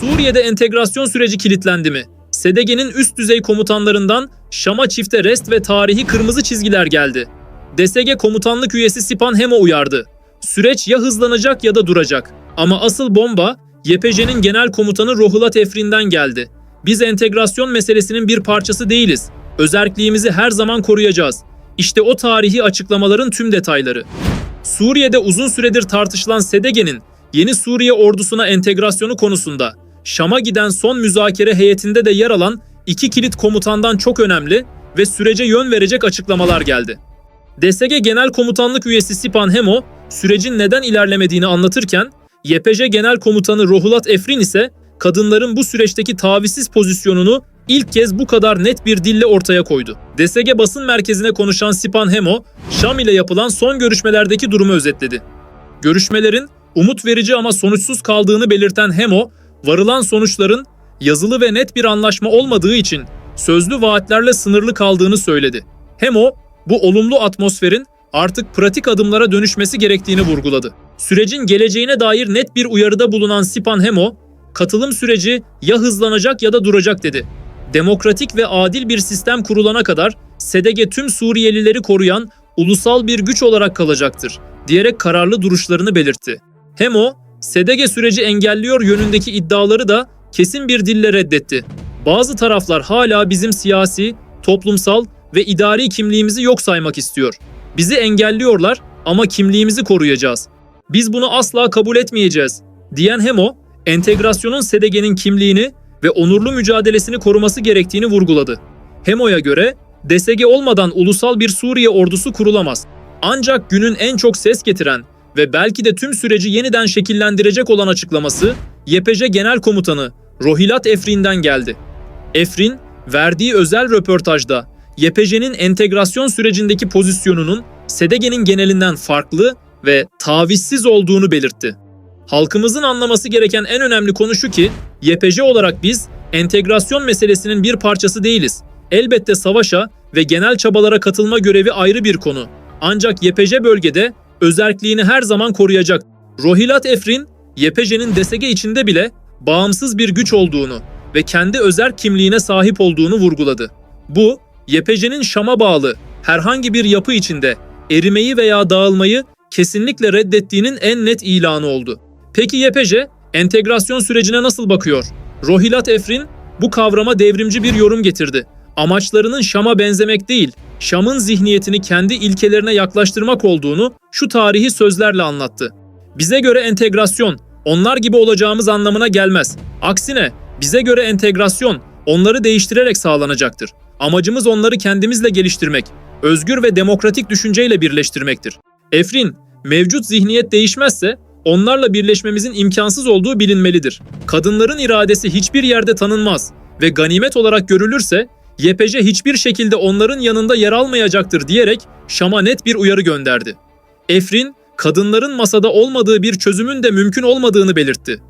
Suriye'de entegrasyon süreci kilitlendi mi? SDG'nin üst düzey komutanlarından Şam'a çifte rest ve tarihi kırmızı çizgiler geldi. DSG komutanlık üyesi Sipan Hemo uyardı. Süreç ya hızlanacak ya da duracak. Ama asıl bomba YPJ'nin genel komutanı Rohulat Efrin'den geldi. Biz entegrasyon meselesinin bir parçası değiliz. Özerkliğimizi her zaman koruyacağız. İşte o tarihi açıklamaların tüm detayları. Suriye'de uzun süredir tartışılan SDG'nin yeni Suriye ordusuna entegrasyonu konusunda Şam'a giden son müzakere heyetinde de yer alan iki kilit komutandan çok önemli ve sürece yön verecek açıklamalar geldi. DSG Genel Komutanlık üyesi Sipan Hemo, sürecin neden ilerlemediğini anlatırken, YPJ Genel Komutanı Rohulat Efrin ise kadınların bu süreçteki tavizsiz pozisyonunu ilk kez bu kadar net bir dille ortaya koydu. DSG basın merkezine konuşan Sipan Hemo, Şam ile yapılan son görüşmelerdeki durumu özetledi. Görüşmelerin umut verici ama sonuçsuz kaldığını belirten Hemo, varılan sonuçların yazılı ve net bir anlaşma olmadığı için sözlü vaatlerle sınırlı kaldığını söyledi. Hemo, bu olumlu atmosferin artık pratik adımlara dönüşmesi gerektiğini vurguladı. Sürecin geleceğine dair net bir uyarıda bulunan Sipan Hemo, katılım süreci ya hızlanacak ya da duracak dedi. Demokratik ve adil bir sistem kurulana kadar SDG tüm Suriyelileri koruyan ulusal bir güç olarak kalacaktır diyerek kararlı duruşlarını belirtti. Hemo, SDG süreci engelliyor yönündeki iddiaları da kesin bir dille reddetti. Bazı taraflar hala bizim siyasi, toplumsal ve idari kimliğimizi yok saymak istiyor. Bizi engelliyorlar ama kimliğimizi koruyacağız. Biz bunu asla kabul etmeyeceğiz, diyen Hemo, entegrasyonun SDG'nin kimliğini ve onurlu mücadelesini koruması gerektiğini vurguladı. Hemo'ya göre DSG olmadan ulusal bir Suriye ordusu kurulamaz. Ancak günün en çok ses getiren ve belki de tüm süreci yeniden şekillendirecek olan açıklaması YPJ Genel Komutanı Rohilat Efrin'den geldi. Efrin, verdiği özel röportajda YPJ'nin entegrasyon sürecindeki pozisyonunun SDG'nin genelinden farklı ve tavizsiz olduğunu belirtti. Halkımızın anlaması gereken en önemli konu şu ki, YPJ olarak biz entegrasyon meselesinin bir parçası değiliz. Elbette savaşa ve genel çabalara katılma görevi ayrı bir konu. Ancak YPJ bölgede özerkliğini her zaman koruyacak. Rohilat Efrin, YPJ'nin DSG içinde bile bağımsız bir güç olduğunu ve kendi özel kimliğine sahip olduğunu vurguladı. Bu, YPJ'nin Şam'a bağlı herhangi bir yapı içinde erimeyi veya dağılmayı kesinlikle reddettiğinin en net ilanı oldu. Peki YPJ, entegrasyon sürecine nasıl bakıyor? Rohilat Efrin bu kavrama devrimci bir yorum getirdi. Amaçlarının Şam'a benzemek değil, Şam'ın zihniyetini kendi ilkelerine yaklaştırmak olduğunu şu tarihi sözlerle anlattı. Bize göre entegrasyon, onlar gibi olacağımız anlamına gelmez. Aksine bize göre entegrasyon, onları değiştirerek sağlanacaktır. Amacımız onları kendimizle geliştirmek, özgür ve demokratik düşünceyle birleştirmektir. Efrin, mevcut zihniyet değişmezse onlarla birleşmemizin imkansız olduğu bilinmelidir. Kadınların iradesi hiçbir yerde tanınmaz ve ganimet olarak görülürse YPJ hiçbir şekilde onların yanında yer almayacaktır diyerek Şam'a net bir uyarı gönderdi. Efrin, kadınların masada olmadığı bir çözümün de mümkün olmadığını belirtti.